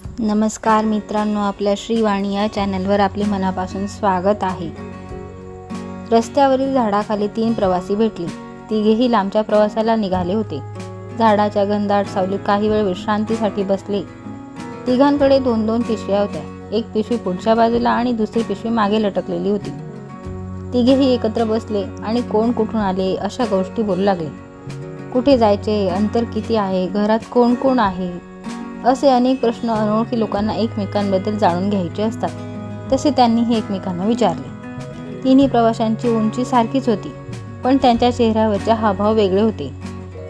नमस्कार मित्रांनो आपल्या श्रीवाणी या चॅनलवर आपले मनापासून स्वागत आहे. रस्त्यावरील झाडाखाली तीन प्रवासी भेटले. तिघेही लांबच्या प्रवासाला निघाले होते. झाडाच्या घनदाट सावलीत काही वेळ विश्रांतीसाठी बसले. तिघांकडे दोन दोन पिशव्या होत्या. एक पिशवी पुढच्या बाजूला आणि दुसरी पिशवी मागे लटकलेली होती. तिघेही एकत्र बसले आणि कोण कुठून आले अशा गोष्टी बोलू लागले. कुठे जायचे? अंतर किती आहे? घरात कोण कोण आहे? असे अनेक प्रश्न अनोळखी लोकांना एकमेकांबद्दल जाणून घ्यायचे असतात. तसे त्यांनी हे एकमेकांना विचारले. तिन्ही प्रवाशांची उंची सारखीच होती पण त्यांच्या चेहऱ्यावरचे हावभाव वेगळे होते.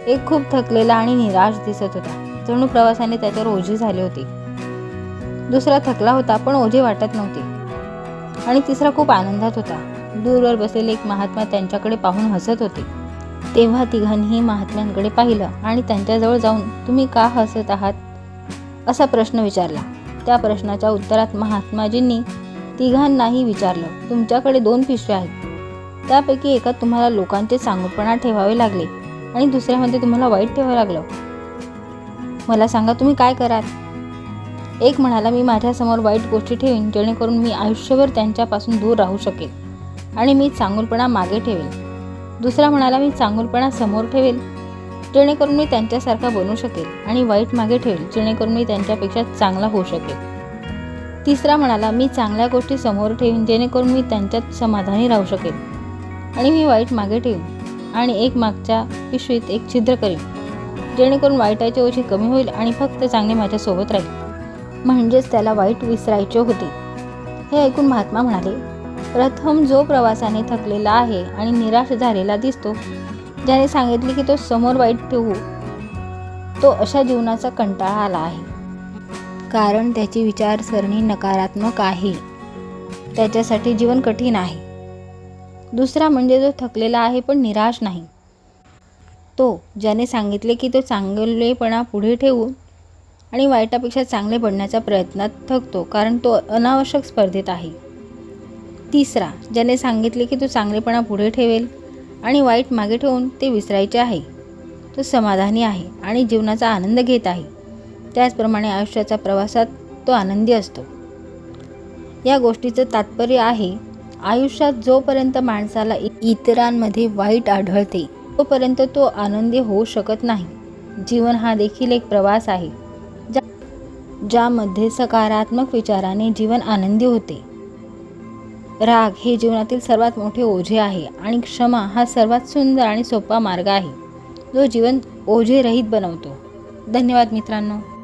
एक खूप थकलेला आणि निराश दिसत होता. जणू प्रवासाने त्याच्यावर ओझे झाले होते. दुसरा थकला होता पण ओझे वाटत नव्हते. आणि तिसरा खूप आनंदात होता. दूरवर बसलेले एक महात्मा त्यांच्याकडे पाहून हसत होते. तेव्हा तिघांनीही महात्म्यांकडे पाहिलं आणि त्यांच्याजवळ जाऊन तुम्ही का हसत आहात? असा प्रश्न विचारला. त्या प्रश्नाच्या उत्तरात महात्माजींनी तिघांनाही विचारलं तुमच्याकडे दोन पिशव्या आहेत. त्यापैकी एका तुम्हाला लोकांचे सांगूपणा ठेवावे लागले आणि दुसऱ्यामध्ये तुम्हाला वाईट ठेवावं लागलं. मला सांगा तुम्ही काय कराल एक म्हणाला मी माझ्यासमोर वाईट गोष्टी ठेवीन जेणेकरून मी आयुष्यभर त्यांच्यापासून दूर राहू शकेल आणि मी चांगुलपणा मागे ठेवेल दुसरा म्हणाला मी चांगुलपणा समोर ठेवेल जेणेकरून मी त्यांच्यासारखा बनू शकेल आणि वाईट मागे ठेवेल जेणेकरून मी त्यांच्यापेक्षा चांगला होऊ शकेल. तिसरा म्हणाला मी चांगल्या गोष्टी समोर ठेवीन जेणेकरून मी त्यांच्यात समाधानी राहू शकेल आणि मी वाईट मागे ठेवीन आणि एक मागच्या पिशवीत एक छिद्र करीन जेणेकरून वाईटाचे ओझे कमी होईल आणि फक्त चांगले माझ्यासोबत राहील. म्हणजेच त्याला वाईट विसरायचे होते. हे ऐकून महात्मा म्हणाले प्रथम जो प्रवासाने थकलेला आहे आणि निराश झालेला दिसतो ज्याने सांगितले की तो समोर वाईट ठेवू तो अशा जीवनाचा कंटाळा आला आहे. कारण त्याची विचारसरणी नकारात्मक आहे. त्याच्यासाठी जीवन कठीण आहे. दुसरा म्हणजे जो थकलेला आहे पण निराश नाही. तो ज्याने सांगितले की तो चांगलेपणा पुढे ठेवून आणि वाईटापेक्षा चांगले बनण्याच्या प्रयत्नात थकतो कारण तो अनावश्यक स्पर्धेत आहे. तिसरा ज्याने सांगितले की तो चांगलेपणा पुढे ठेवेल आणि वाईट मागे ठेवून ते विसरायचे आहे. तो समाधानी आहे आणि जीवनाचा आनंद घेत आहे. त्याचप्रमाणे आयुष्याच्या प्रवासात तो आनंदी असतो. या गोष्टीचं तात्पर्य आहे आयुष्यात जोपर्यंत माणसाला इतरांमध्ये वाईट आढळते तोपर्यंत तो आनंदी होऊ शकत नाही. जीवन हा देखील एक प्रवास आहे ज्या ज्यामध्ये सकारात्मक विचाराने जीवन आनंदी होते. राग हे जीवनातील सर्वात मोठे ओझे आहे आणि क्षमा हा सर्वात सुंदर आणि सोपा मार्ग आहे. जो जीवन ओझेरहित बनवतो. धन्यवाद मित्रांनो.